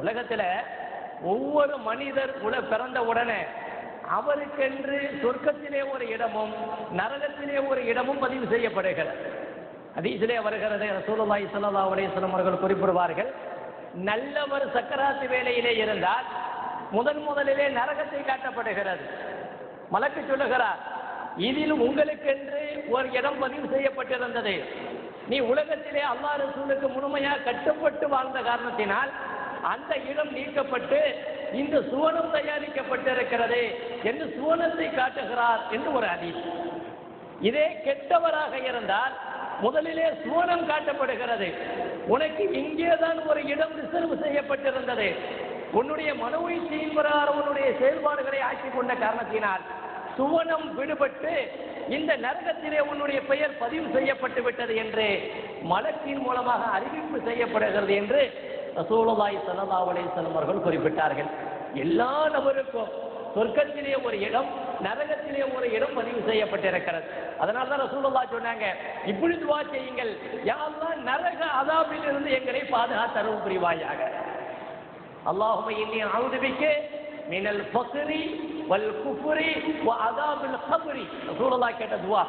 உலகத்துல ஒவ்வொரு மனிதர் உல பிறந்த உடனே அவருக்கென்று சொர்க்கத்திலே ஒரு இடமும் நரகத்திலே ஒரு இடமும் பதிவு செய்யப்படுகிறது. அதீசிலே வருகிறது ரசூலுல்லாஹி ஸல்லல்லாஹு அலைஹி அவர்கள் குறிப்பிடுவார்கள் நல்லவர் சக்கராத்து வேலையிலே இருந்தால் முதன் முதலிலே நரகத்தை காட்டப்படுகிறது. மலக்கு சொல்லுகிறார் இதில் உங்களுக்கென்று ஒரு இடம் பதிவு செய்யப்பட்டிருந்தது. நீ உலகத்திலே அல்லாஹ் ரசூலுக்கு முழுமையாக கட்டுப்பட்டு வாழ்ந்த காரணத்தினால் அந்த இடம் நீக்கப்பட்டு இந்த சுவனம் தயாரிக்கப்பட்டிருக்கிறது என்று சுவனத்தை காட்டுகிறார் என்று ஒரு ஹதீஸ். இதே கெட்டவராக இருந்தால் முதலிலே சுவனம் காட்டப்படுகிறது. உனக்கு இங்கேதான் ஒரு இடம் ரிசர்வ் செய்யப்பட்டிருந்தது. உன்னுடைய மனோயிச்சையின் பிரகாரம் உன்னுடைய செயல்பாடுகளை ஆக்கிக் கொண்ட காரணத்தினால் சுவனம் விடுபட்டு இந்த நரகத்திலே உன்னுடைய பெயர் பதிவு செய்யப்பட்டு விட்டது என்று மலத்தின் மூலமாக அறிவிப்பு செய்யப்படுகிறது என்று ரசூலதாய் ஸல்லல்லாஹு செல்வர்கள் குறிப்பிட்டார்கள். எல்லா நபருக்கும் சொர்க்கத்திலே ஒரு இடம் நரகத்திலே ஒரு இடம் பதிவு செய்யப்பட்டிருக்கிறது. அதனால தான் ரசூலுல்லாஹ் சொன்னாங்க இப்படி துவா செய்யுங்கள். யாரெல்லாம் நரக அதாபில் இருந்து எங்களை பாதுகாத்தருள் புரிவாயாக. அல்லாஹுமை இன்னி அவுதுபிக்க மினல் ஃபக்ரி வல் குஃப்ரி அதாபில் கப்ரி. ரசூலுல்லாஹ் கேட்ட துவா